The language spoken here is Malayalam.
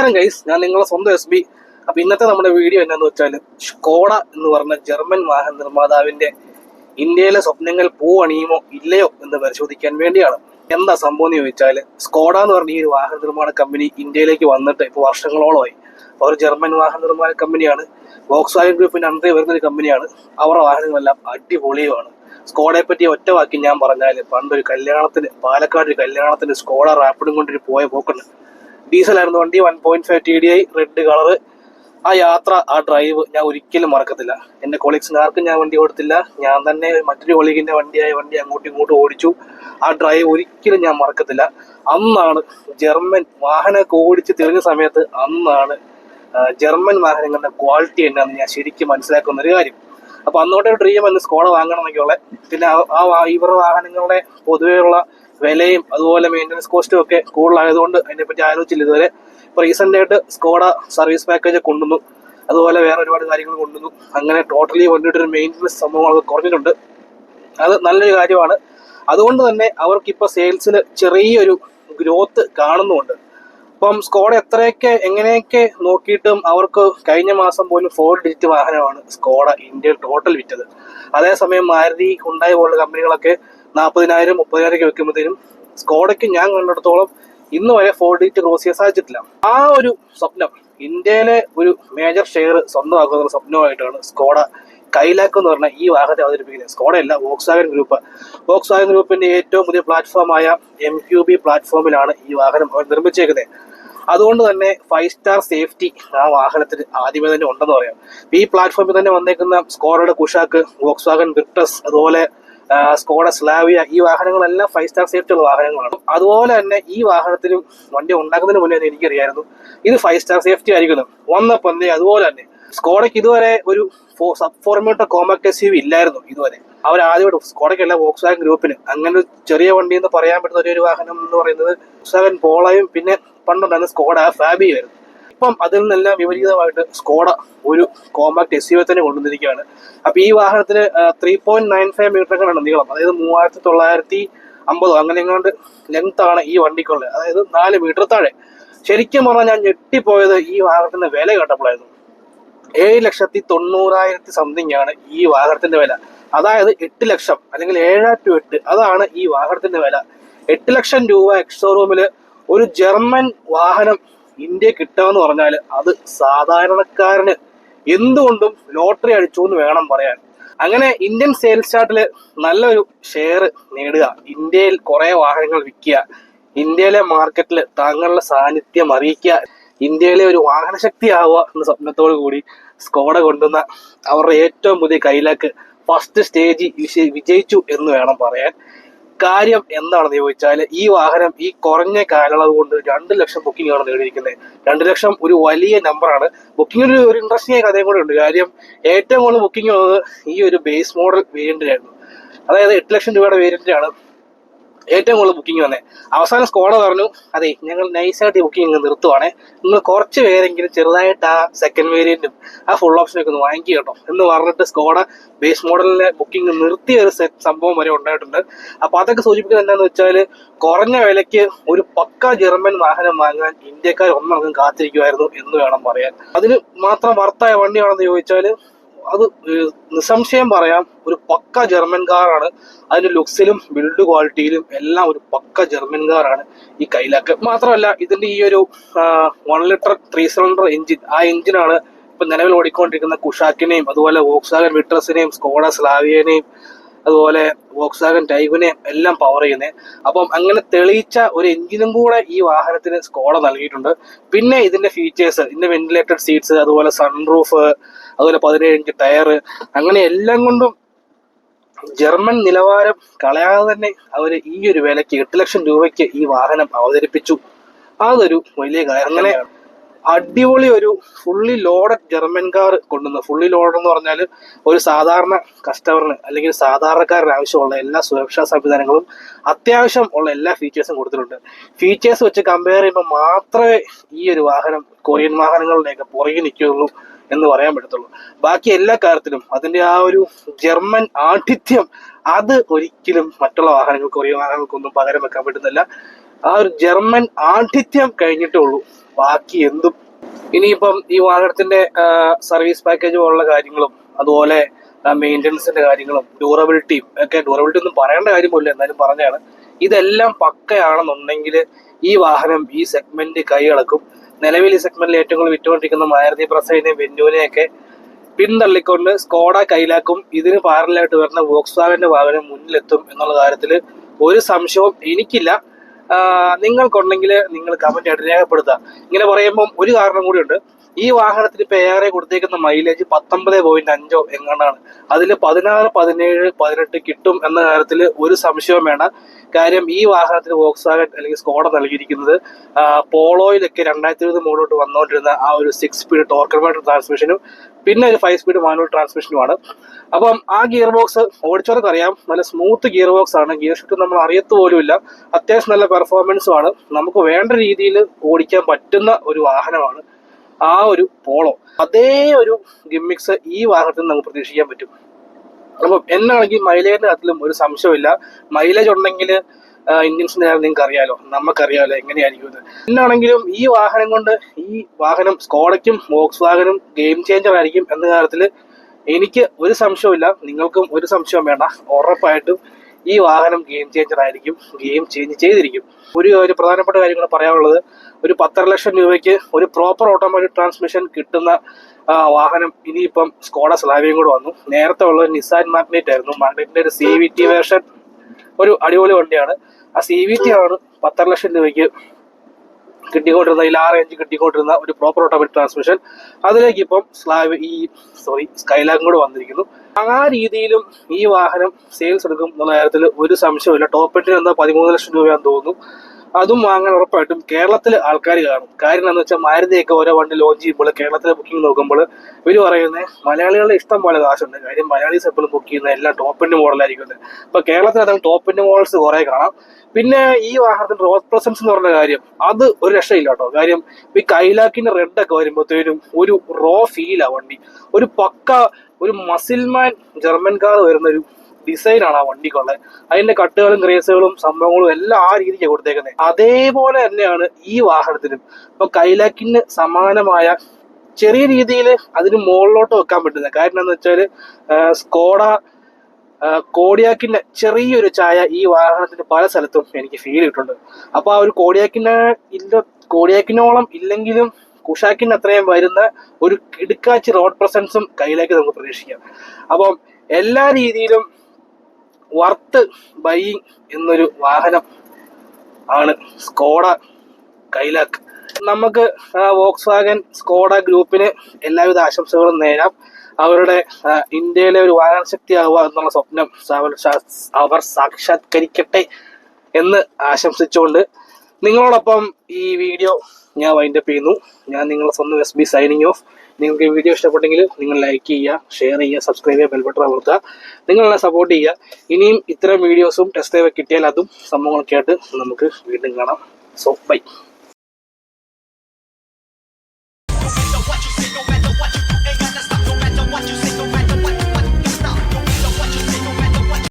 നമസ്കാരം ഗൈസ് ഞാൻ നിങ്ങളെ സ്വന്തം എസ് ബി അപ്പൊ ഇന്നത്തെ നമ്മുടെ വീഡിയോ എന്നാന്ന് വെച്ചാൽ സ്കോഡ എന്ന് പറഞ്ഞ ജർമ്മൻ വാഹന നിർമ്മാതാവിന്റെ ഇന്ത്യയിലെ സ്വപ്നങ്ങൾ പൂവണിയുമോ ഇല്ലയോ എന്ന് പരിശോധിക്കാൻ വേണ്ടിയാണ്. എന്താ സംഭവം എന്ന് ചോദിച്ചാൽ സ്കോഡ എന്ന് പറഞ്ഞ ഈ ഒരു വാഹന നിർമ്മാണ കമ്പനി ഇന്ത്യയിലേക്ക് വന്നിട്ട് ഇപ്പൊ വർഷങ്ങളോളമായി. അവർ ജർമ്മൻ വാഹന നിർമ്മാണ കമ്പനിയാണ് വോക്സ് വാഗൻ ഗ്രൂപ്പിന് അണ്ടറിൽ വരുന്ന ഒരു കമ്പനിയാണ് അവരുടെ വാഹനങ്ങളെല്ലാം അടിപൊളിയുമാണ് സ്കോഡയെ പറ്റി ഒറ്റ വാക്കി ഞാൻ പറഞ്ഞാൽ പണ്ടൊരു കല്യാണത്തിന് പാലക്കാട് ഒരു കല്യാണത്തിന് സ്കോഡ റാപ്പിഡും കൊണ്ടൊരു പോയ പോക്കുണ്ട്. ഡീസലായിരുന്നു വണ്ടി one point five T D I red colour ആ യാത്ര ആ ഡ്രൈവ് ഞാൻ ഒരിക്കലും മറക്കത്തില്ല. എന്റെ കൊളീഗ്സിന് ആർക്കും ഞാൻ വണ്ടി കൊടുത്തില്ല. ഞാൻ തന്നെ മറ്റൊരു കൊളീഗിന്റെ വണ്ടിയായ വണ്ടി അങ്ങോട്ടും ഇങ്ങോട്ടും ഓടിച്ചു. ആ ഡ്രൈവ് ഒരിക്കലും ഞാൻ മറക്കത്തില്ല. അന്നാണ് ജർമ്മൻ വാഹനമൊക്കെ ഓടിച്ച് തെളിഞ്ഞ സമയത്ത് അന്നാണ് ജർമ്മൻ വാഹനങ്ങളുടെ ക്വാളിറ്റി എന്നാന്ന് ഞാൻ ശരിക്കും മനസ്സിലാക്കുന്ന ഒരു കാര്യം. അപ്പൊ അന്നോട്ടെ ഡ്രീം എന്ന് സ്കോഡ വാങ്ങണമെന്നൊക്കെയുള്ള പിന്നെ ആ- ഇവർ വാഹനങ്ങളുടെ പൊതുവെയുള്ള വിലയും അതുപോലെ മെയിന്റനൻസ് കോസ്റ്റും ഒക്കെ കൂടുതലായതുകൊണ്ട് അതിനെപ്പറ്റി ആലോചിച്ചില്ല. ഇതുവരെ ഇപ്പോൾ റീസെന്റായിട്ട് സ്കോഡ സർവീസ് പാക്കേജ് കൊണ്ടുവന്നു. അതുപോലെ വേറെ ഒരുപാട് കാര്യങ്ങൾ കൊണ്ടുവന്നു. അങ്ങനെ ടോട്ടലി വണ്ടിയുടെ ഒരു മെയിന്റനൻസ് സംഭവങ്ങളൊക്കെ കുറഞ്ഞിട്ടുണ്ട്. അത് നല്ലൊരു കാര്യമാണ്. അതുകൊണ്ട് തന്നെ അവർക്കിപ്പോൾ സെയിൽസിൽ ചെറിയൊരു ഗ്രോത്ത് കാണുന്നുമുണ്ട് അപ്പം സ്കോഡ എത്രയൊക്കെ എങ്ങനെയൊക്കെ നോക്കിയിട്ടും അവർക്ക് കഴിഞ്ഞ മാസം പോലും ഫോർ ഡിജിറ്റ് വാഹനമാണ് സ്കോഡ ഇന്ത്യയിൽ ടോട്ടൽ വിറ്റത്. അതേസമയം മാരുതി ഉണ്ടായി പോലുള്ള കമ്പനികളൊക്കെ നാൽപ്പതിനായിരം മുപ്പതിനായിരം ഒക്കെ വെക്കുമ്പോഴത്തേനും സ്കോഡയ്ക്ക് ഞാൻ കണ്ടിടത്തോളം ഇന്ന് വരെ ഫോർ ഡീറ്റ് ക്രോസ് ചെയ്യാൻ സാധിച്ചിട്ടില്ല. ആ ഒരു സ്വപ്നം ഇന്ത്യയിലെ ഒരു മേജർ ഷെയർ സ്വന്തമാക്കുന്ന സ്വപ്നമായിട്ടാണ് സ്കോഡ കൈലാക്ക് എന്ന് പറഞ്ഞ ഈ വാഹനത്തെ അവതരിപ്പിക്കുന്നത്. സ്കോഡ അല്ല വോക്സ് ഗ്രൂപ്പ് വോക്സ് ഗ്രൂപ്പിന്റെ ഏറ്റവും പുതിയ പ്ലാറ്റ്ഫോമായ എം ക്യു ബി പ്ലാറ്റ്ഫോമിലാണ് ഈ വാഹനം അവർ നിർമ്മിച്ചേക്കുന്നത്. അതുകൊണ്ട് തന്നെ ഫൈവ് സ്റ്റാർ സേഫ്റ്റി ആ വാഹനത്തിന് ആദ്യമേ തന്നെ ഉണ്ടെന്ന് പറയാം. ഈ പ്ലാറ്റ്ഫോമിൽ തന്നെ വന്നേക്കുന്ന സ്കോഡയുടെ കുഷാക്ക് വോക്സ് വാഗൻ വിക്ടസ് അതുപോലെ സ്കോഡ സ്ലാവിയ ഈ വാഹനങ്ങളെല്ലാം ഫൈവ് സ്റ്റാർ സേഫ്റ്റി ഉള്ള വാഹനങ്ങളാണ്. അതുപോലെ തന്നെ ഈ വാഹനത്തിനും വണ്ടി ഉണ്ടാക്കുന്നതിന് മുന്നേ എനിക്കറിയായിരുന്നു. ഇത് ഫൈവ് സ്റ്റാർ സേഫ്റ്റി ആയിരിക്കുന്നു. വന്നപ്പോൾ എന്തേ അതുപോലെ തന്നെ സ്കോഡയ്ക്ക് ഇതുവരെ ഒരു sub four metre S U ഇല്ലായിരുന്നു ഇതുവരെ. അവർ ആദ്യമായിട്ട് സ്കോഡയ്ക്കല്ല വോക്സ് വാഗൻ ഗ്രൂപ്പിന് അങ്ങനെ ഒരു ചെറിയ വണ്ടി എന്ന് പറയാൻ പറ്റുന്ന ഒരു വാഹനം എന്ന് പറയുന്നത് വോക്സ് വാഗൻ പോളയും പിന്നെ പണ്ടുണ്ടായിരുന്ന സ്കോഡ ഫാബി ആയിരുന്നു. ഇപ്പം അതിൽ നിന്നെല്ലാം വിപരീതമായിട്ട് സ്കോഡ ഒരു കോമ്പാക്ട് എസ് യു തന്നെ കൊണ്ടുവന്നിരിക്കുകയാണ്. അപ്പൊ ഈ വാഹനത്തിന് ത്രീ പോയിന്റ് നയൻ ഫൈവ് മീറ്ററുകളാണ് നീളം. അതായത് മൂവായിരത്തി തൊള്ളായിരത്തി അമ്പതോ അങ്ങനെ എങ്ങാണ്ട് ലെങ്ത് ആണ് ഈ വണ്ടിക്കുള്ളത്. അതായത് നാല് മീറ്റർ താഴെ. ശരിക്കും പറഞ്ഞാൽ ഞാൻ ഞെട്ടിപ്പോയത് ഈ വാഹനത്തിന്റെ വില കേട്ടപ്പോഴായിരുന്നു. ഏഴ് ലക്ഷത്തി തൊണ്ണൂറായിരത്തി സംതിങ് ആണ് ഈ വാഹനത്തിന്റെ വില. അതായത് എട്ട് ലക്ഷം അല്ലെങ്കിൽ ഏഴ് ടു എട്ട് അതാണ് ഈ വാഹനത്തിന്റെ വില. എട്ട് ലക്ഷം രൂപ എക്സോറൂമിൽ ഒരു ജർമ്മൻ വാഹനം ഇന്ത്യ കിട്ടാന്ന് പറഞ്ഞാൽ അത് സാധാരണക്കാരന് എന്തുകൊണ്ടും ലോട്ടറി അടിച്ചു എന്ന് വേണം പറയാൻ. അങ്ങനെ ഇന്ത്യൻ സെയിൽസ് ചാർട്ടിൽ നല്ലൊരു ഷെയർ നേടുക. ഇന്ത്യയിൽ കുറെ വാഹനങ്ങൾ വിൽക്കുക. ഇന്ത്യയിലെ മാർക്കറ്റിൽ താങ്കളുടെ സാന്നിധ്യം അറിയിക്കുക. ഇന്ത്യയിലെ ഒരു വാഹനശക്തി ആവുക എന്ന സ്വപ്നത്തോടു കൂടി സ്കോഡ കൊണ്ടുവന്ന അവരുടെ ഏറ്റവും പുതിയ കയ്യിലേക്ക് ഫസ്റ്റ് സ്റ്റേജ് വിജയിച്ചു എന്ന് വേണം പറയാൻ. കാര്യം എന്താണെന്ന് ചോദിച്ചാൽ ഈ വാഹനം ഈ കുറഞ്ഞ കാലയളവ് കൊണ്ട് രണ്ട് ലക്ഷം ബുക്കിംഗ് ആണ് നേടിയിരിക്കുന്നത്. രണ്ട് ലക്ഷം ഒരു വലിയ നമ്പറാണ്. ബുക്കിംഗ് ഒരു ഒരു ഇൻട്രസ്റ്റിംഗ് കഥയും കൂടെ ഉണ്ട്. കാര്യം ഏറ്റവും കൂടുതൽ ബുക്കിംഗ് വന്നത് ഈ ഒരു ബേസ് മോഡൽ വേരിയന്റിനായിരുന്നു അതായത് എട്ട് ലക്ഷം രൂപയുടെ വേരിയന്റിനാണ് ഏറ്റവും കൂടുതൽ ബുക്കിംഗ് വന്നേ. അവസാനം സ്കോഡ പറഞ്ഞു അതെ ഞങ്ങൾ നൈസായിട്ട് ബുക്കിംഗ് നിർത്തുവാണേ. നിങ്ങൾ കുറച്ച് പേരെങ്കിലും ചെറുതായിട്ട് ആ സെക്കൻഡ് വേരിയന്റും ആ ഫുൾ ഓപ്ഷനൊക്കെ ഒന്ന് വാങ്ങിക്കുക കേട്ടോ. എന്ന് പറഞ്ഞിട്ട് സ്കോഡ ബേസ് മോഡലിലെ ബുക്കിംഗ് നിർത്തിയ ഒരു സംഭവം വരെ ഉണ്ടായിട്ടുണ്ട്. അപ്പൊ അതൊക്കെ സൂചിപ്പിക്കുന്നത് എന്താണെന്ന് വെച്ചാൽ കുറഞ്ഞ വിലയ്ക്ക് ഒരു പക്ക ജർമ്മൻ വാഹനം വാങ്ങാൻ ഇന്ത്യക്കാർ ഒന്നടങ്കം കാത്തിരിക്കുമായിരുന്നു എന്ന് വേണം പറയാൻ. അതിന് മാത്രം വർത്തായ വണ്ടിയാണെന്ന് ചോദിച്ചാൽ അത് നിസ്സംശയം പറയാം ഒരു പക്ക ജർമ്മൻ കാറാണ് അതിന്റെ ലുക്സിലും ബിൽഡ് ക്വാളിറ്റിയിലും എല്ലാം ഒരു പക്ക ജർമ്മൻ കാറാണ് ഈ കൈലാക്ക്. മാത്രമല്ല ഇതിന്റെ ഈ ഒരു one litre three cylinder engine ആ എഞ്ചിനാണ് ഇപ്പൊ നിലവിൽ ഓടിക്കൊണ്ടിരിക്കുന്ന കുഷാക്കിനെയും അതുപോലെ വോക്സാഗൻ വിട്രസിനെയും സ്കോഡ സ്ലാവിയനെയും അതുപോലെ വോക്സാഗൻ ടൈഗിനെയും എല്ലാം പവർ ചെയ്യുന്നത് അപ്പം അങ്ങനെ തെളിയിച്ച ഒരു എഞ്ചിനും കൂടെ ഈ വാഹനത്തിന് സ്കോഡ നൽകിയിട്ടുണ്ട്. പിന്നെ ഇതിന്റെ ഫീച്ചേഴ്സ് ഇതിന്റെ വെന്റിലേറ്റഡ് സീറ്റ്സ് അതുപോലെ സൺറൂഫ് അതുപോലെ പതിനേഴ് ഇഞ്ച് ടയർ അങ്ങനെ എല്ലാം കൊണ്ടും ജർമ്മൻ നിലവാരം കളയാതെ തന്നെ അവർ ഈ ഒരു വിലയ്ക്ക് എട്ട് ലക്ഷം രൂപയ്ക്ക് ഈ വാഹനം അവതരിപ്പിച്ചു. അതൊരു വലിയ കാര്യം അങ്ങനെ അടിപൊളി ഒരു ഫുള്ളി ലോഡഡ് ജർമ്മൻ കാർ കൊണ്ടുവന്നു ഫുള്ളി ലോഡ് എന്ന് പറഞ്ഞാൽ ഒരു സാധാരണ കസ്റ്റമറിന് അല്ലെങ്കിൽ സാധാരണക്കാരന് ആവശ്യമുള്ള എല്ലാ സുരക്ഷാ സംവിധാനങ്ങളും അത്യാവശ്യം ഉള്ള എല്ലാ ഫീച്ചേഴ്സും കൊടുത്തിട്ടുണ്ട്. ഫീച്ചേഴ്സ് വെച്ച് കമ്പയർ ചെയ്യുമ്പോൾ മാത്രമേ ഈ ഒരു വാഹനം കൊറിയൻ വാഹനങ്ങളുടെയൊക്കെ പുറകെ നിൽക്കുകയുള്ളൂ എന്ന് പറയാൻ പറ്റത്തുള്ളൂ. ബാക്കി എല്ലാ കാര്യത്തിലും അതിന്റെ ആ ഒരു ജർമ്മൻ ആഠിത്യം അത് ഒരിക്കലും മറ്റുള്ള വാഹനങ്ങൾക്ക് കൊറിയൻ വാഹനങ്ങൾക്കൊന്നും പകരം വെക്കാൻ പറ്റുന്നില്ല. ആ ഒരു ജർമ്മൻ ആഠിത്യം കഴിഞ്ഞിട്ടേ ഉള്ളൂ. ബാക്കി എന്തും. ഇനിയിപ്പം ഈ വാഹനത്തിന്റെ സർവീസ് പാക്കേജ് പോലുള്ള കാര്യങ്ങളും അതുപോലെ മെയിന്റനൻസിന്റെ കാര്യങ്ങളും ഡ്യൂറബിലിറ്റിയും ഒക്കെ ഡ്യൂറബിലിറ്റി ഒന്നും പറയേണ്ട കാര്യമില്ല എന്നാലും പറഞ്ഞാണ്. ഇതെല്ലാം പക്കയാണെന്നുണ്ടെങ്കിൽ ഈ വാഹനം ഈ സെഗ്മെന്റ് കൈയടക്കും. നിലവിൽ ഈ സെഗ്മെന്റിൽ ഏറ്റവും കൂടുതൽ വിറ്റുകൊണ്ടിരിക്കുന്ന മാരുതി പ്രസൈനെ വെന്യൂനെയൊക്കെ പിന്തള്ളിക്കൊണ്ട് സ്കോഡ കൈലാക്കും ഇതിന് പാരലായിട്ട് വരുന്ന വോക്സ് വാഗന്റെ വാഹനം മുന്നിലെത്തും എന്നുള്ള കാര്യത്തിൽ ഒരു സംശയവും എനിക്കില്ല. നിങ്ങൾക്കുണ്ടെങ്കിൽ നിങ്ങൾ കമന്റ് ആയിട്ട് രേഖപ്പെടുത്തുക. ഇങ്ങനെ പറയുമ്പം ഒരു കാരണം കൂടിയുണ്ട്. ഈ വാഹനത്തിന് ഇപ്പൊ ഏറെ കൊടുത്തേക്കുന്ന മൈലേജ് പത്തൊമ്പത് പോയിന്റ് അഞ്ചോ എങ്ങാണ്ടാണ്. അതിൽ പതിനാറ് പതിനേഴ് പതിനെട്ട് കിട്ടും എന്ന കാര്യത്തിൽ ഒരു സംശയവും വേണം കാര്യം ഈ വാഹനത്തിന് വോക്സാഗൻ അല്ലെങ്കിൽ സ്കോഡ നൽകിയിരിക്കുന്നത് പോളോയിലൊക്കെ രണ്ടായിരത്തി ഇരുപത് മുകളിലോട്ട് വന്നുകൊണ്ടിരുന്ന ആ ഒരു സിക്സ് സ്പീഡ് ടോർക്കർമായിട്ട് ട്രാൻസ്മിഷനും പിന്നെ ഒരു ഫൈവ് സ്പീഡ് മാനുവൽ ട്രാൻസ്മിഷനുമാണ് അപ്പം ആ ഗിയർ ബോക്സ് ഓടിച്ചവർക്ക് അറിയാം നല്ല സ്മൂത്ത് ഗിയർ ബോക്സ് ആണ് ഗിയർ ഷിഫ്റ്റ് നമ്മൾ അറിയത്ത് പോലുമില്ല അത്യാവശ്യം നല്ല പെർഫോമൻസും ആണ്. നമുക്ക് വേണ്ട രീതിയിൽ ഓടിക്കാൻ പറ്റുന്ന ഒരു വാഹനമാണ്. ആ ഒരു പോളോ അതേ ഒരു ഗിമ്മിക്സ് ഈ വാഹനത്തിൽ നമുക്ക് പ്രതീക്ഷിക്കാൻ പറ്റും. അപ്പം എന്നാണെങ്കിൽ മൈലേജിന്റെ കാര്യത്തിലും ഒരു സംശയമില്ല മൈലേജ് ഉണ്ടെങ്കിൽ ഇന്ത്യൻസിന്റെ കാര്യം നിങ്ങൾക്ക് അറിയാലോ നമുക്കറിയാലോ എങ്ങനെയായിരിക്കും എന്നാണെങ്കിലും ഈ വാഹനം കൊണ്ട് ഈ വാഹനം സ്കോഡയ്ക്കും വോക്സ് വാഹനും ഗെയിം ചേഞ്ചർ ആയിരിക്കും എന്ന കാര്യത്തിൽ എനിക്ക് ഒരു സംശയമില്ല നിങ്ങൾക്കും ഒരു സംശയവും വേണ്ട. ഉറപ്പായിട്ടും ഈ വാഹനം ഗെയിം ചേഞ്ചർ ആയിരിക്കും ഗെയിം ചേഞ്ച് ചെയ്തിരിക്കും. ഒരു ഒരു പ്രധാനപ്പെട്ട കാര്യങ്ങൾ പറയാനുള്ളത് ഒരു പത്തര ലക്ഷം രൂപയ്ക്ക് ഒരു പ്രോപ്പർ ഓട്ടോമാറ്റിക് ട്രാൻസ്മിഷൻ കിട്ടുന്ന വാഹനം ഇനിയിപ്പം സ്കോഡ സ്ലാവിയും കൂടെ വന്നു. നേരത്തെ ഉള്ള നിസാൻ മാഗ്നേറ്റ് ആയിരുന്നു. മാഗ്നേറ്റിന്റെ ഒരു സി വി ടി വേർഷൻ ഒരു അടിപൊളി വണ്ടിയാണ്. ആ സി വി ടി ആണ് പത്തര ലക്ഷം രൂപയ്ക്ക് കിട്ടിക്കൊണ്ടിരുന്ന ഈ ആറ് റേഞ്ച് കിട്ടിക്കൊണ്ടിരുന്ന ഒരു പ്രോപ്പർ ഓട്ടോമാറ്റിക് ട്രാൻസ്മിഷൻ അതിലേക്ക് ഇപ്പം സ്ലാബ് ഈ സോറി സ്കൈലാഗും കൂടെ വന്നിരിക്കുന്നു. ആ രീതിയിലും ഈ വാഹനം സെയിൽസ് എടുക്കും എന്നുള്ള കാര്യത്തിൽ ഒരു സംശയമില്ല ടോപ്പ് എട്ടിന് എന്താ പതിമൂന്ന് ലക്ഷം രൂപയാണെന്ന് തോന്നുന്നു. അതും വാങ്ങാൻ ഉറപ്പായിട്ടും കേരളത്തിലെ ആൾക്കാർ കാണും. കാര്യം എന്താണെന്ന് വെച്ചാൽ മാരുതിയൊക്കെ ഓരോ വണ്ടി ലോഞ്ച് ചെയ്യുമ്പോൾ കേരളത്തിലെ ബുക്കിംഗ് നോക്കുമ്പോൾ ഇവർ പറയുന്നത് മലയാളികളുടെ ഇഷ്ടം പോലെ കാശുണ്ട്. കാര്യം മലയാളീസ് എപ്പോഴും ബുക്ക് ചെയ്യുന്ന എല്ലാം ടോപ്പിന്റെ മോഡലായിരിക്കും അപ്പൊ കേരളത്തിൽ അതാണ് ടോപ്പിന്റെ മോഡൽസ് കുറെ കാണാം. പിന്നെ ഈ വാഹനത്തിന്റെ റോഡ് പ്രസൻസ് എന്ന് പറഞ്ഞ കാര്യം അത് ഒരു രക്ഷയില്ല കേട്ടോ. കാര്യം ഈ കൈലാക്കിന്റെ റെഡ് ഒക്കെ വരുമ്പോഴത്തേനും ഒരു റോ ഫീലാ വണ്ടി. ഒരു പക്ക ഒരു മസിൽമാൻ ജർമ്മൻ കാർ വരുന്ന ഒരു ഡിസൈൻ ആണ് ആ വണ്ടിക്കുള്ളത്. അതിന്റെ കട്ടുകളും ഗ്രേസുകളും സംഭവങ്ങളും എല്ലാം ആ രീതിക്ക് കൊടുത്തേക്കുന്നത് അതേപോലെ തന്നെയാണ് ഈ വാഹനത്തിനും. ഇപ്പൊ കൈലാക്കിന് സമാനമായ ചെറിയ രീതിയിൽ അതിന് മുകളിലോട്ട് വെക്കാൻ പറ്റുന്നത് കാരണം എന്താണെന്ന് വെച്ചാൽ സ്കോഡ കോടിയാക്കിന്റെ ചെറിയൊരു ചായ ഈ വാഹനത്തിന്റെ പല സ്ഥലത്തും എനിക്ക് ഫീൽ ചെയ്തിട്ടുണ്ട് അപ്പൊ ആ ഒരു കോഡിയാക്കിന്റെ ഇല്ല കോടിയാക്കിനോളം ഇല്ലെങ്കിലും കുഷാക്കിന് അത്രയും വരുന്ന ഒരു കിടുക്കാച്ചി റോഡ് പ്രസൻസും കയ്യിലേക്ക് നമുക്ക് പ്രതീക്ഷിക്കാം. അപ്പം എല്ലാ രീതിയിലും വർത്ത് ബൈയിങ് എന്നൊരു വാഹനം ആണ് സ്കോഡ കൈലാക്ക് നമുക്ക് വോക്സ് വാഗൻ സ്കോഡ ഗ്രൂപ്പിന് എല്ലാവിധ ആശംസകളും നേരാം. അവരുടെ ഇന്ത്യയിലെ ഒരു വാഹന ശക്തിയാവുക എന്നുള്ള സ്വപ്നം അവർ സാക്ഷാത്കരിക്കട്ടെ എന്ന് ആശംസിച്ചുകൊണ്ട് നിങ്ങളോടൊപ്പം ഈ വീഡിയോ ഞാൻ വൈൻഡപ്പ് ചെയ്യുന്നു. ഞാൻ നിങ്ങളെ സ്വന്തം എസ് ബി സൈനിങ് ഓഫ് നിങ്ങൾക്ക് ഈ വീഡിയോ ഇഷ്ടപ്പെട്ടെങ്കിൽ നിങ്ങൾ ലൈക്ക് ചെയ്യുക ഷെയർ ചെയ്യുക സബ്സ്ക്രൈബ് ചെയ്യുക ബെൽബട്ടൺ അമർത്തുക. എന്നെ സപ്പോർട്ട് ചെയ്യുക. ഇനിയും ഇത്തരം വീഡിയോസും ടെസ്റ്റ് കിട്ടിയാൽ അതും സംഭവങ്ങളൊക്കെ ആയിട്ട് നമുക്ക് വീണ്ടും കാണാം. So by